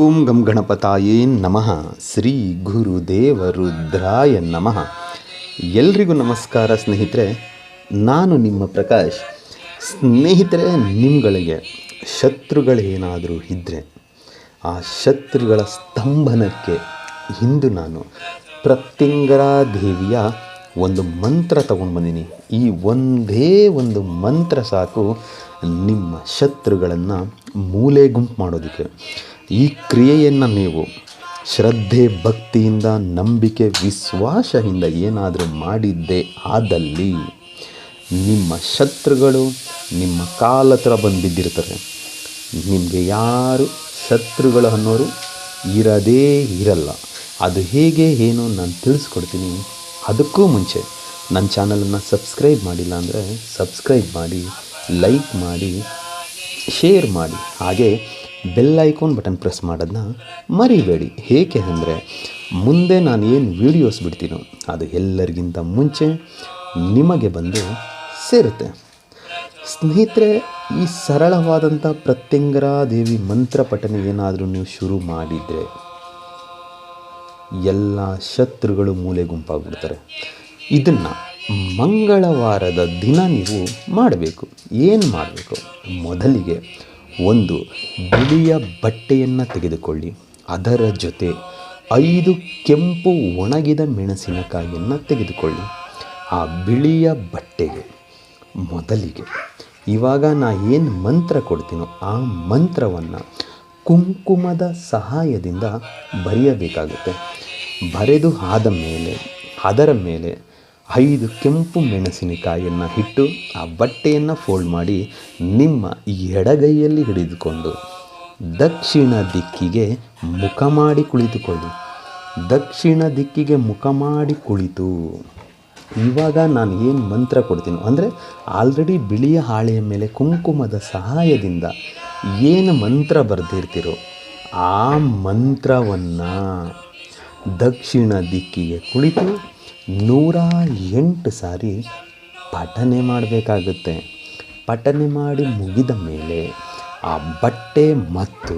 ಓಂ ಗಂ ಗಣಪತಾಯೇ ನಮಃ. ಶ್ರೀ ಗುರುದೇವ ರುದ್ರಾಯ ನಮಃ. ಎಲ್ರಿಗೂ ನಮಸ್ಕಾರ ಸ್ನೇಹಿತರೆ, ನಾನು ನಿಮ್ಮ ಪ್ರಕಾಶ್. ಸ್ನೇಹಿತರೆ ನಿಮ್ಮಗಳಿಗೆ ಶತ್ರುಗಳೇನಾದರೂ ಇದ್ದರೆ ಆ ಶತ್ರುಗಳ ಸ್ತಂಭನಕ್ಕೆ ಇಂದು ನಾನು ಪ್ರತ್ಯಂಗರಾ ದೇವಿಯ ಒಂದು ಮಂತ್ರ ತಗೊಂಡು ಬಂದೀನಿ. ಈ ಒಂದೇ ಒಂದು ಮಂತ್ರ ಸಾಕು ನಿಮ್ಮ ಶತ್ರುಗಳನ್ನು ಮೂಲೆ ಗುಂಪು ಮಾಡೋದಕ್ಕೆ. ಈ ಕ್ರಿಯೆಯನ್ನು ನೀವು ಶ್ರದ್ಧೆ, ಭಕ್ತಿಯಿಂದ, ನಂಬಿಕೆ, ವಿಶ್ವಾಸದಿಂದ ಏನಾದರೂ ಮಾಡಿದ್ದೇ ಆದಲ್ಲಿ ನಿಮ್ಮ ಶತ್ರುಗಳು ನಿಮ್ಮ ಕಾಲ ಹತ್ರ ಬಂದು ಬಿದ್ದಿರ್ತಾರೆ ನಿಮಗೆ ಯಾರು ಶತ್ರುಗಳು ಅನ್ನೋರು ಇರದೇ ಇರಲ್ಲ. ಅದು ಹೇಗೆ ಏನು ನಾನು ತಿಳಿಸ್ಕೊಡ್ತೀನಿ ಅದಕ್ಕೂ ಮುಂಚೆ ನನ್ನ ಚಾನಲನ್ನು ಸಬ್ಸ್ಕ್ರೈಬ್ ಮಾಡಿಲ್ಲ ಅಂದರೆ ಸಬ್ಸ್ಕ್ರೈಬ್ ಮಾಡಿ, ಲೈಕ್ ಮಾಡಿ, ಶೇರ್ ಮಾಡಿ. ಹಾಗೆ ಬೆಲ್ ಐಕಾನ್ ಬಟನ್ ಪ್ರೆಸ್ ಮಾಡೋದನ್ನ ಮರಿಬೇಡಿ. ಏಕೆ ಅಂದರೆ ಮುಂದೆ ನಾನು ಏನು ವೀಡಿಯೋಸ್ ಬಿಡ್ತೀನೋ ಅದು ಎಲ್ಲರಿಗಿಂತ ಮುಂಚೆ ನಿಮಗೆ ಬಂದು ಸೇರುತ್ತೆ. ಸ್ನೇಹಿತರೆ, ಈ ಸರಳವಾದಂಥ ಪ್ರತ್ಯಂಗರಾದೇವಿ ಮಂತ್ರ ಪಠನೆ ಏನಾದರೂ ನೀವು ಶುರು ಮಾಡಿದರೆ ಎಲ್ಲ ಶತ್ರುಗಳು ಮೂಲೆ ಗುಂಪಾಗ್ಬಿಡ್ತಾರೆ. ಇದನ್ನು ಮಂಗಳವಾರದ ದಿನ ನೀವು ಮಾಡಬೇಕು. ಏನು ಮಾಡಬೇಕು? ಮೊದಲಿಗೆ ಒಂದು ಬಿಳಿಯ ಬಟ್ಟೆಯನ್ನು ತೆಗೆದುಕೊಳ್ಳಿ. ಅದರ ಜೊತೆ ಐದು ಕೆಂಪು ಒಣಗಿದ ಮೆಣಸಿನಕಾಯಿಯನ್ನು ತೆಗೆದುಕೊಳ್ಳಿ. ಆ ಬಿಳಿಯ ಬಟ್ಟೆಗೆ ಮೊದಲಿಗೆ ಇವಾಗ ನಾ ಏನು ಮಂತ್ರ ಕೊಡ್ತೀನೋ ಆ ಮಂತ್ರವನ್ನು ಕುಂಕುಮದ ಸಹಾಯದಿಂದ ಬರೆಯಬೇಕಾಗುತ್ತೆ. ಬರೆದು ಆದ ಮೇಲೆ, ಅದರ ಮೇಲೆ ಐದು ಕೆಂಪು ಮೆಣಸಿನಕಾಯಿಯನ್ನು ಇಟ್ಟು ಆ ಬಟ್ಟೆಯನ್ನು ಫೋಲ್ಡ್ ಮಾಡಿ ನಿಮ್ಮ ಎಡಗೈಯಲ್ಲಿ ಹಿಡಿದುಕೊಂಡು ದಕ್ಷಿಣ ದಿಕ್ಕಿಗೆ ಮುಖ ಮಾಡಿ ಕುಳಿತುಕೊಳ್ಳಿ. ದಕ್ಷಿಣ ದಿಕ್ಕಿಗೆ ಮುಖ ಮಾಡಿ ಕುಳಿತು. ಇವಾಗ ನಾನು ಏನು ಮಂತ್ರ ಕೊಡ್ತೀನಿ ಅಂದರೆ ಆಲ್ರೆಡಿ ಬಿಳಿಯ ಹಾಳೆಯ ಮೇಲೆ ಕುಂಕುಮದ ಸಹಾಯದಿಂದ ಏನು ಮಂತ್ರ ಬರೆದಿರ್ತೀರೋ ಆ ಮಂತ್ರವನ್ನು ದಕ್ಷಿಣ ದಿಕ್ಕಿಗೆ ಕುಳಿತು ನೂರ ಎಂಟು ಸಾರಿ ಪಠನೆ ಮಾಡಬೇಕಾಗುತ್ತೆ. ಪಠನೆ ಮಾಡಿ ಮುಗಿದ ಮೇಲೆ ಆ ಬಟ್ಟೆ ಮತ್ತು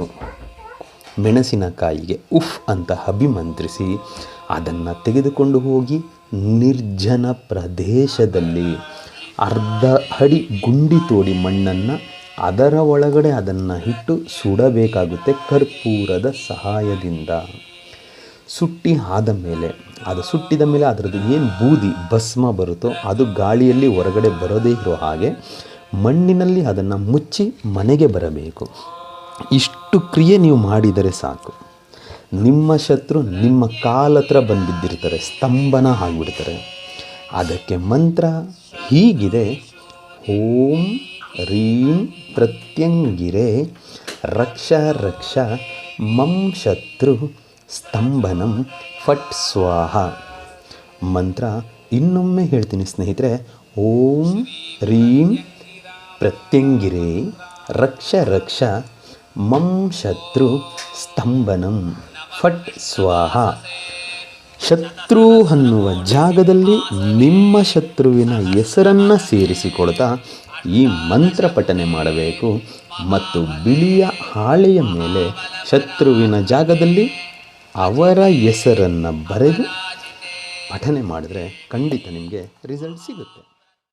ಮೆಣಸಿನಕಾಯಿಗೆ ಉಫ್ ಅಂತ ಅಭಿಮಂತ್ರಿಸಿ ಅದನ್ನು ತೆಗೆದುಕೊಂಡು ಹೋಗಿ ನಿರ್ಜನ ಪ್ರದೇಶದಲ್ಲಿ ಅರ್ಧ ಅಡಿ ಗುಂಡಿ ತೋಡಿ ಮಣ್ಣನ್ನು ಅದರ ಒಳಗಡೆ ಅದನ್ನು ಇಟ್ಟು ಸುಡಬೇಕಾಗುತ್ತೆ ಕರ್ಪೂರದ ಸಹಾಯದಿಂದ. ಸುಟ್ಟಿ ಆದ ಮೇಲೆ ಅದು ಸುಟ್ಟಿದ ಮೇಲೆ ಅದರದ್ದು ಏನು ಬೂದಿ, ಭಸ್ಮ ಬರುತ್ತೋ ಅದು ಗಾಳಿಯಲ್ಲಿ ಹೊರಗಡೆ ಬರೋದೇ ಇರೋ ಹಾಗೆ ಮಣ್ಣಿನಲ್ಲಿ ಅದನ್ನು ಮುಚ್ಚಿ ಮನೆಗೆ ಬರಬೇಕು. ಇಷ್ಟು ಕ್ರಿಯೆ ನೀವು ಮಾಡಿದರೆ ಸಾಕು. ನಿಮ್ಮ ಶತ್ರು ನಿಮ್ಮ ಕಾಲ ಹತ್ರ ಬಂದುಬಿದ್ದಿರ್ತಾರೆ ಸ್ತಂಭನ ಆಗಿಬಿಡ್ತಾರೆ. ಅದಕ್ಕೆ ಮಂತ್ರ ಹೀಗಿದೆ, ಓಂ ರೀಂ ಪ್ರತ್ಯಂಗಿರೆ ರಕ್ಷ ರಕ್ಷ ಮಂ ಶತ್ರು ಸ್ತಂಭನಂ ಫಟ್ ಸ್ವಾಹ. ಮಂತ್ರ ಇನ್ನೊಮ್ಮೆ ಹೇಳ್ತೀನಿ ಸ್ನೇಹಿತರೆ, ಓಂ ರೀಂ ಪ್ರತ್ಯಂಗಿರೆ ರಕ್ಷ ರಕ್ಷ ಮಂ ಶತ್ರು ಸ್ತಂಭನಂ ಫಟ್ ಸ್ವಾಹ. ಶತ್ರು ಅನ್ನುವ ಜಾಗದಲ್ಲಿ ನಿಮ್ಮ ಶತ್ರುವಿನ ಹೆಸರನ್ನು ಸೇರಿಸಿಕೊಳ್ತಾ ಈ ಮಂತ್ರ ಪಠನೆ ಮಾಡಬೇಕು ಮತ್ತು ಬಿಳಿಯ ಹಾಳೆಯ ಮೇಲೆ ಶತ್ರುವಿನ ಜಾಗದಲ್ಲಿ ಅವರ ಹೆಸರನ್ನು ಬರೆದು ಪಠನೆ ಮಾಡಿದ್ರೆ ಖಂಡಿತ ನಿಮಗೆ ರಿಸಲ್ಟ್ ಸಿಗುತ್ತೆ.